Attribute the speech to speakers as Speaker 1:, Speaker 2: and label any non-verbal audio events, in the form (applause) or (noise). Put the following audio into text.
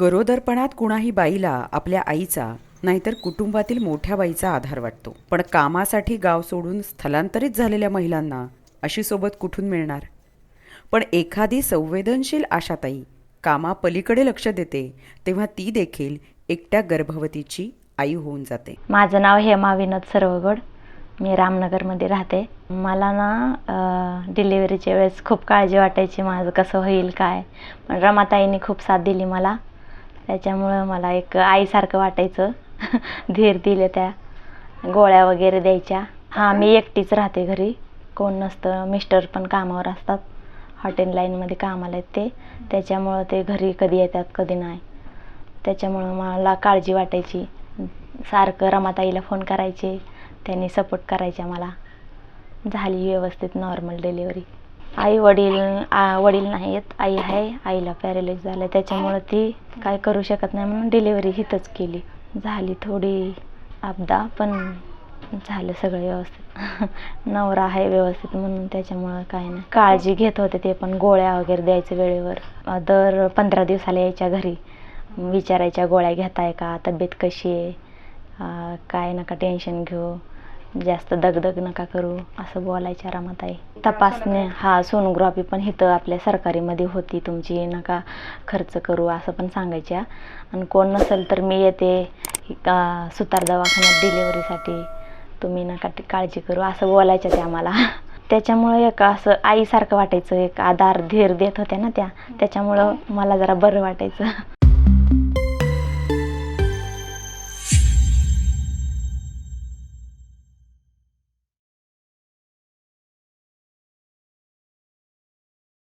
Speaker 1: गरोदरपणात कुणाही बाईला आपल्या आईचा नाहीतर कुटुंबातील मोठ्या बाईचा आधार वाटतो. पण कामासाठी गाव सोडून स्थलांतरित झालेल्या महिलांना अशी सोबत कुठून मिळणार? पण एखादी संवेदनशील आशाताई कामापलीकडे लक्ष देते तेव्हा ती देखील एकट्या गर्भवतीची आई होऊन जाते.
Speaker 2: माझं नाव हेमा विनोद सर्वगड. मी रामनगरमध्ये राहते. मला ना डिलिव्हरीच्या वेळेस खूप काळजी वाटायची माझं कसं होईल काय. पण रमाताईने खूप साथ दिली मला. त्याच्यामुळं मला एक आईसारखं वाटायचं. (laughs) धीर दिले त्या. गोळ्या वगैरे द्यायच्या. हां मी एकटीच राहते घरी. कोण नसतं. मिस्टर पण कामावर असतात. हॉटेल लाईनमध्ये कामाला आहेत ते. त्याच्यामुळं ते घरी कधी येतात कधी नाही. त्याच्यामुळं मला काळजी वाटायची. सारखं रमाताईला फोन करायचे. त्यांनी सपोर्ट करायच्या मला. झाली व्यवस्थित नॉर्मल डिलिव्हरी. आई वडील आ वडील नाही आहेत आई आहे आईला पॅरेलाईज झालं त्याच्यामुळं ती काय करू शकत नाही. म्हणून डिलेवरी हिथंच केली. झाली थोडी अपदा पण झालं सगळं व्यवस्थित. (laughs) नवरा आहे व्यवस्थित म्हणून त्याच्यामुळं काय नाही. काळजी घेत होते ते पण गोळ्या वगैरे द्यायचं वेळेवर. दर पंधरा दिवसाला यायच्या घरी. विचारायच्या गोळ्या घेताय का? तब्येत कशी आहे? काय नका टेन्शन घेऊ. जास्त दगदग नका करू असं बोलायच्या रमाताई. तपासणे हा सोनोग्राफी पण इथं आपल्या सरकारीमध्ये होती तुमची नका खर्च करू असं पण सांगायच्या. आणि कोण नसेल तर मी येते सुतार दवाखान्यात डिलिव्हरीसाठी. तुम्ही नका काळजी करू असं बोलायच्या त्या आम्हाला. त्याच्यामुळं एक असं आईसारखं वाटायचं एक आधार धीर देत होत्या ना त्या. त्याच्यामुळं मला जरा बरं वाटायचं.